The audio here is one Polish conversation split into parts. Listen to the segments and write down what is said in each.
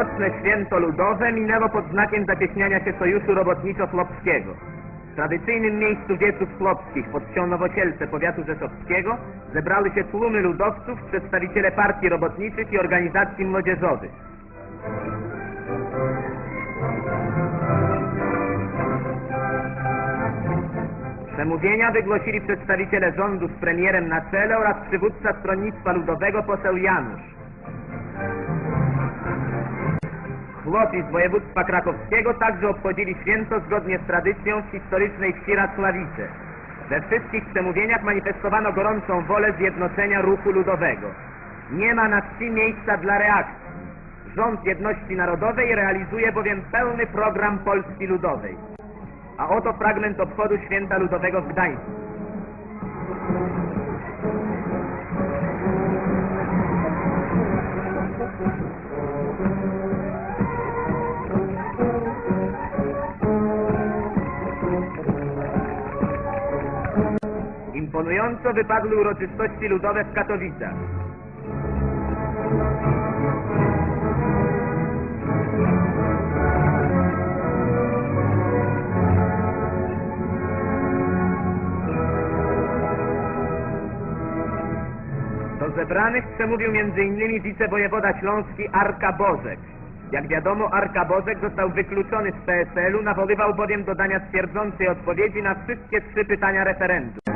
Tegoroczne święto ludowe minęło pod znakiem zacieśniania się Sojuszu Robotniczo-Chłopskiego. W tradycyjnym miejscu Wieców Chłopskich pod wsią Nowosielce powiatu rzeszowskiego zebrały się tłumy ludowców, przedstawiciele partii robotniczych i organizacji młodzieżowych. Przemówienia wygłosili przedstawiciele rządu z premierem na czele oraz przywódca Stronnictwa Ludowego poseł Janusz. Chłopi z województwa krakowskiego także obchodzili święto zgodnie z tradycją w historycznej wsi Racławice. We wszystkich przemówieniach manifestowano gorącą wolę zjednoczenia ruchu ludowego. Nie ma na wsi miejsca dla reakcji. Rząd Jedności Narodowej realizuje bowiem pełny program Polski Ludowej. A oto fragment obchodu Święta Ludowego w Gdańsku. Imponująco wypadły uroczystości ludowe w Katowicach. Do zebranych przemówił m.in. wicewojewoda śląski Arka Bożek. Jak wiadomo, Arka Bożek został wykluczony z PSL-u, nawoływał bowiem do dania twierdzącej odpowiedzi na wszystkie trzy pytania referendum.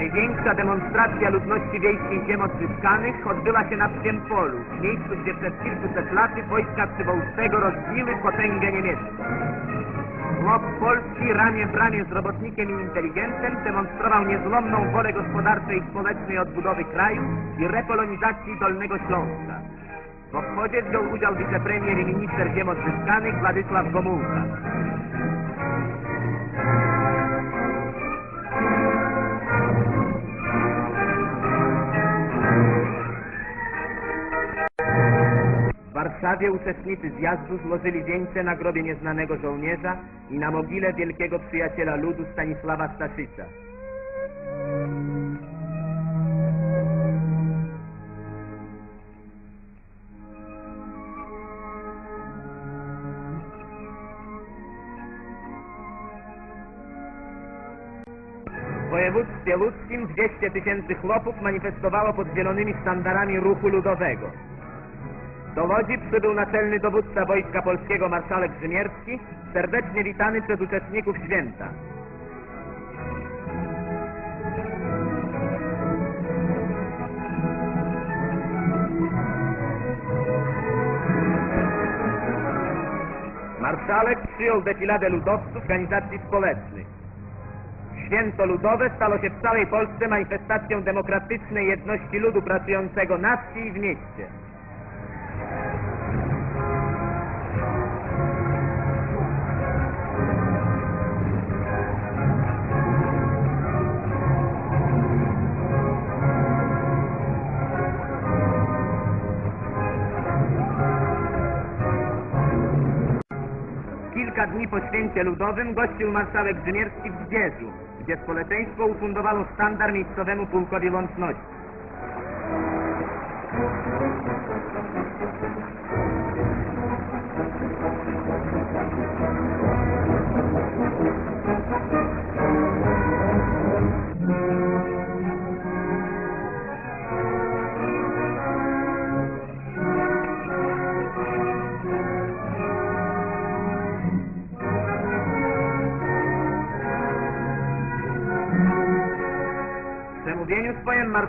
Największa demonstracja ludności wiejskiej ziem odzyskanych odbyła się na psiem polu, w miejscu, gdzie przez kilkuset laty wojska Przywołstego rozbiły potęgę niemiecką. Chłop Polski ramię w ramię z robotnikiem i inteligentem demonstrował niezłomną wolę gospodarczej i społecznej odbudowy kraju i repolonizacji Dolnego Śląska. W obchodzie wziął udział wicepremier i minister ziem odzyskanych Władysław Gomułka. Warszawie uczestnicy zjazdu złożyli wieńce na grobie nieznanego żołnierza i na mogile wielkiego przyjaciela ludu Stanisława Staszica. W województwie łódzkim 200 tysięcy chłopów manifestowało pod zielonymi sztandarami ruchu ludowego. Do Łodzi przybył naczelny dowódca Wojska Polskiego marszałek Rzymierski, serdecznie witany przez uczestników święta. Marszałek przyjął defiladę ludowców organizacji społecznych. Święto Ludowe stało się w całej Polsce manifestacją demokratycznej jedności ludu pracującego na wsi i w mieście. Kilka dni po święcie ludowym gościł marszałek Grzymierski w Zbierzu, gdzie społeczeństwo ufundowało sztandar miejscowemu pułkowi łączności.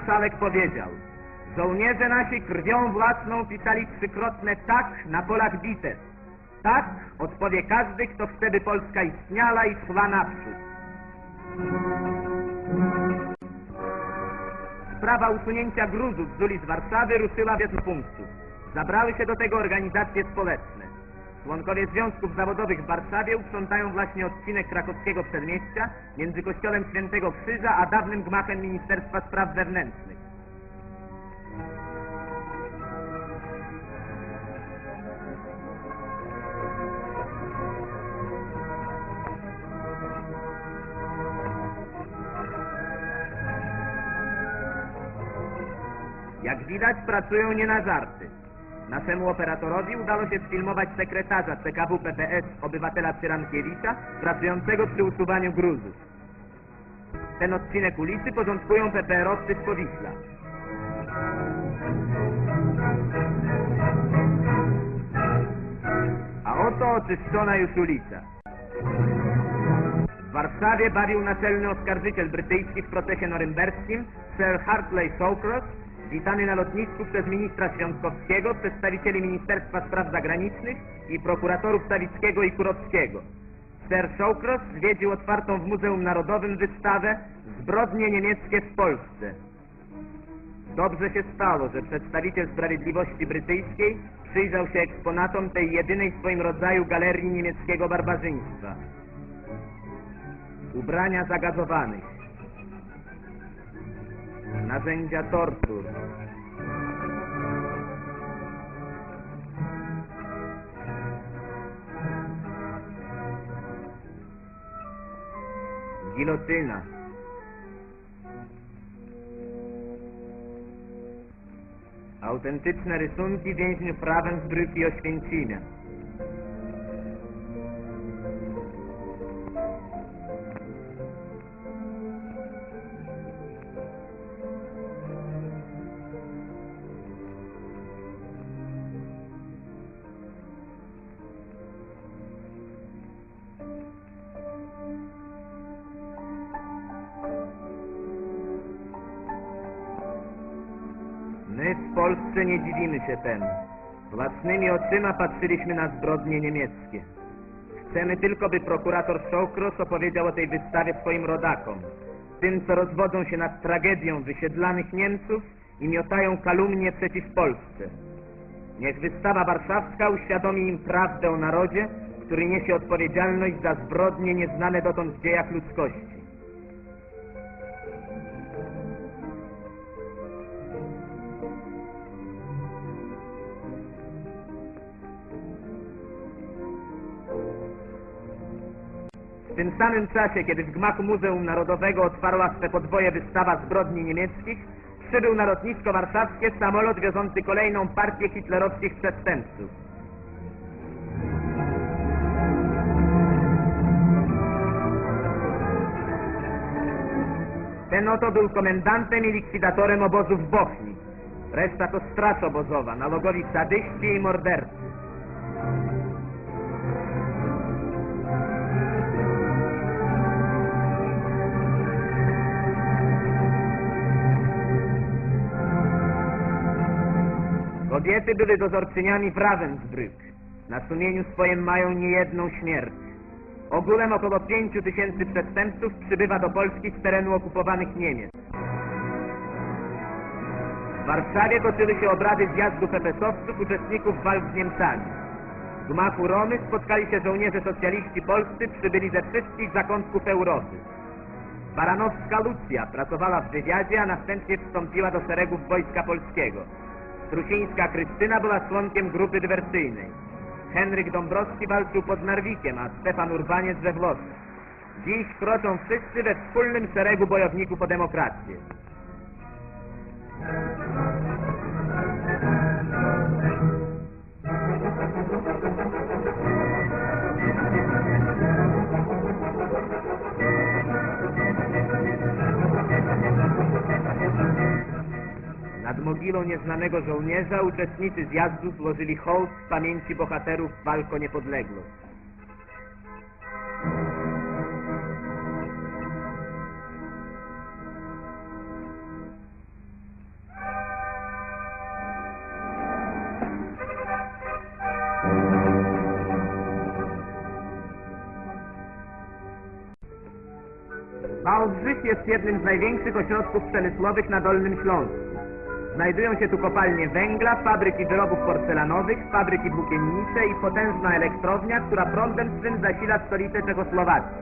Marszałek powiedział Żołnierze nasi krwią własną pisali trzykrotne tak na polach bitew. Tak odpowie każdy, kto by Polska istniała i szła naprzód. Sprawa usunięcia gruzów z ulic Warszawy ruszyła w punktu. Zabrały się do tego organizacje społeczne. Członkowie związków zawodowych w Warszawie uprzątają właśnie odcinek krakowskiego przedmieścia między kościołem Świętego Krzyża a dawnym gmachem Ministerstwa Spraw Wewnętrznych. Jak widać pracują nie na żarty. Naszemu operatorowi udało się sfilmować sekretarza CKW PPS obywatela Cyrankiewicza pracującego przy usuwaniu gruzów. Ten odcinek ulicy porządkują PPR-owcy z Powiśla. A oto oczyszczona już ulica. W Warszawie bawił naczelny oskarżyciel brytyjski w procesie norymberskim Sir Hartley Shawcross, witany na lotnisku przez ministra Świątkowskiego, przedstawicieli Ministerstwa Spraw Zagranicznych i prokuratorów Sawickiego i Kurowskiego. Sir Shawcross zwiedził otwartą w Muzeum Narodowym wystawę Zbrodnie niemieckie w Polsce. Dobrze się stało, że przedstawiciel sprawiedliwości brytyjskiej przyjrzał się eksponatom tej jedynej w swoim rodzaju galerii niemieckiego barbarzyństwa. Ubrania zagazowanych. Narzędzia tortur. Gilotyna. Autentyczne rysunki więźniów Ravensbrück i Oświęcimia. Polsce nie dziwimy się temu. Własnymi oczyma patrzyliśmy na zbrodnie niemieckie. Chcemy tylko, by prokurator Szokros opowiedział o tej wystawie swoim rodakom, tym, co rozwodzą się nad tragedią wysiedlanych Niemców i miotają kalumnie przeciw Polsce. Niech wystawa warszawska uświadomi im prawdę o narodzie, który niesie odpowiedzialność za zbrodnie nieznane dotąd w dziejach ludzkości. Tym samym czasie, kiedy w gmachu Muzeum Narodowego otwarła swe podwoje wystawa zbrodni niemieckich, przybył na lotnisko warszawskie samolot wiozący kolejną partię hitlerowskich przestępców. Ten oto był komendantem i likwidatorem obozu w Bochni. Reszta to straż obozowa, nałogowi sadyści i mordercy. Kobiety były dozorczyniami w Ravensbrück. Na sumieniu swoim mają niejedną śmierć. Ogólem około pięciu tysięcy przestępców przybywa do Polski z terenu okupowanych Niemiec. W Warszawie toczyły się obrady zjazdu pepesowców uczestników walk z Niemcami. W gmachu Romy spotkali się żołnierze socjaliści polscy przybyli ze wszystkich zakątków Europy. Baranowska Lucja pracowała w wywiadzie, a następnie wstąpiła do szeregów Wojska Polskiego. Strusińska Krystyna była członkiem grupy dywersyjnej. Henryk Dąbrowski walczył pod Narwikiem, a Stefan Urbaniec we Włoszech. Dziś kroczą wszyscy we wspólnym szeregu bojowników o demokrację. Nad mogilą nieznanego żołnierza uczestnicy zjazdu złożyli hołd w pamięci bohaterów walk o niepodległość. Jest jednym z największych ośrodków przemysłowych na Dolnym Śląsku. Znajdują się tu kopalnie węgla, fabryki wyrobów porcelanowych, fabryki włókiennicze i potężna elektrownia, która prądem swym zasila stolicę Czechosłowacji.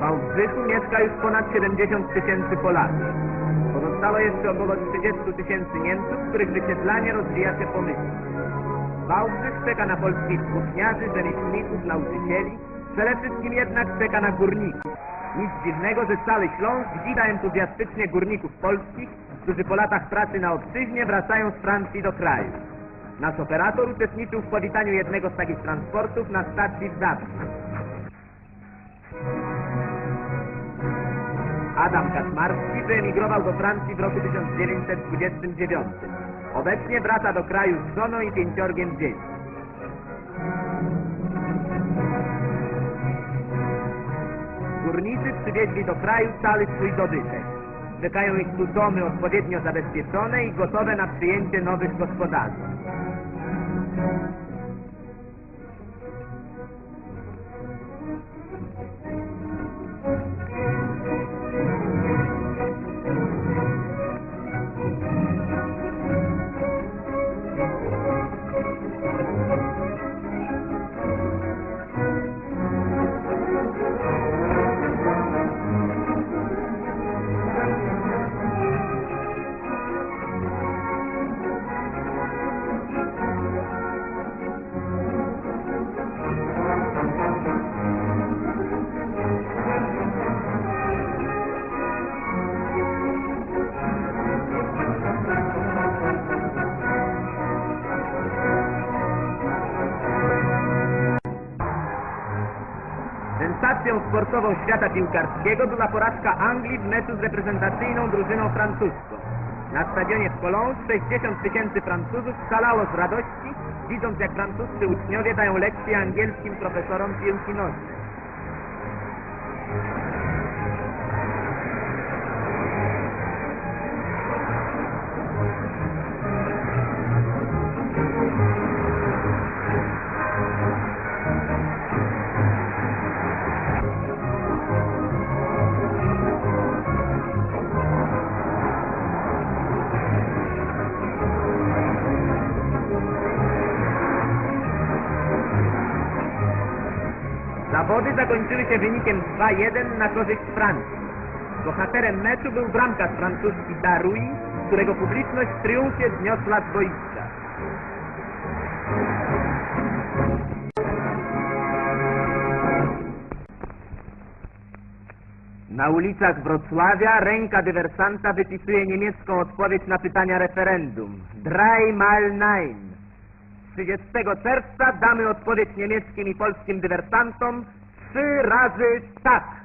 Wałbrzychu mieszka już ponad 70 tysięcy Polaków. Zostało jeszcze około 30 tysięcy Niemców, których wysiedlanie rozwija się pomyślnie. Wałbrzych czeka na polskich kuchniarzy, rzemieślników, nauczycieli, przede wszystkim jednak czeka na górników. Nic dziwnego, że cały Śląsk wita entuzjastycznie górników polskich, którzy po latach pracy na obczyźnie wracają z Francji do kraju. Nasz operator uczestniczył w powitaniu jednego z takich transportów na stacji w Zabrze. Adam Kaczmarski wyemigrował do Francji w roku 1929. Obecnie wraca do kraju z żoną i pięciorgiem dzieci. Górnicy przywieźli do kraju cały swój dobytek. Czekają ich tu domy odpowiednio zabezpieczone i gotowe na przyjęcie nowych gospodarzy. Sportową świata piłkarskiego była porażka Anglii w meczu z reprezentacyjną drużyną francuską. Na stadionie w Cologne 60 tysięcy Francuzów szalało z radości, widząc jak francuscy uczniowie dają lekcje angielskim profesorom piłki nożnej. Zawody zakończyły się wynikiem 2-1 na korzyść Francji. Bohaterem meczu był bramkarz francuski Darui, którego publiczność w triumfie zniosła z boiska. Na ulicach Wrocławia ręka dywersanta wypisuje niemiecką odpowiedź na pytania referendum. Drei mal nein. 30 czerwca damy odpowiedź niemieckim i polskim dywersantom trzy razy tak.